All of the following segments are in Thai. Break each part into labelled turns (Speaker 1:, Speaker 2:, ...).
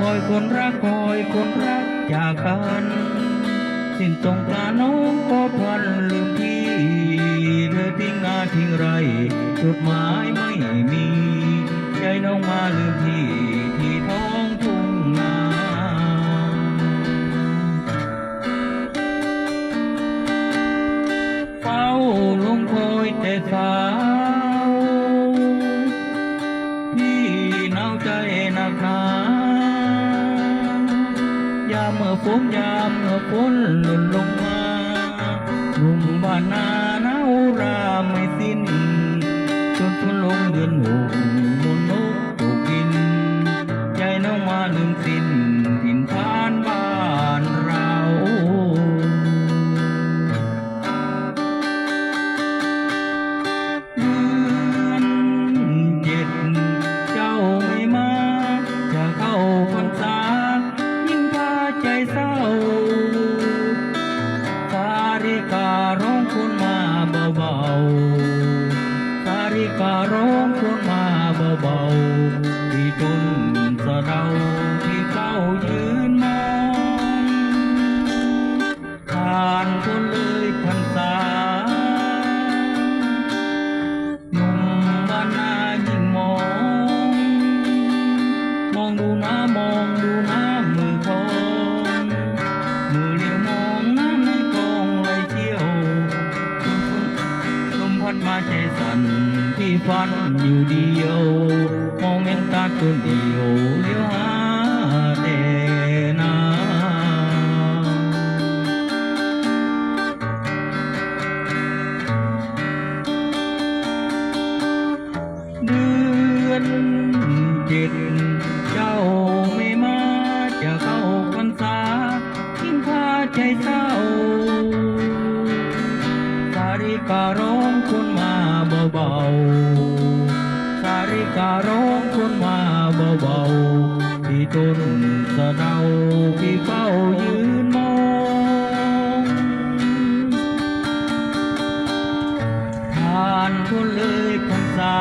Speaker 1: คอยคนรักคอยคนรักจากกันสิ้นสงกรานต์น้องก็พันลืมพี่เธอทิ้งนาทิ้งไรจดหมายไม่มี ใจน้องมาลืมพี่ที่ท้องทุ่งนาเฝ้าลงคอยแต่สา อฝนยามเมื่อฝนหล่นลงมาหนุ่มบ้านนาหนาวราไม่สิ้นจนทนลงเดือนหก การ้องคนมาเบาๆที่ต้นสะเดาที่เฝ้ายืนมองผ่านคนเลยพรรษาหนุ่มบ้านนายิ่งมอง มองดูน้ามองดูน้ำมือคองมือเลี้ยวมองน้ำในคลองไหลเชี่ยวลมพัดมาใจสั่น ฝันอยู่เดียวมองเห็นตาคนเดียวเลี้ยวหาแต่น้เดือนเจ็ดเจ้าไม่มาจะเข้าพรรษาทิ้งพาใจเศร้าสาริการอ การ้องคนมาเบาๆที่ต้นสะเดาพี่เฝ้ายืนมองผ่านคนเลยพรรษา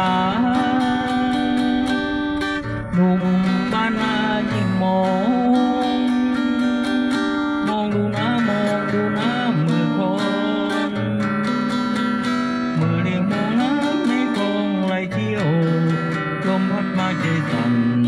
Speaker 1: Satan.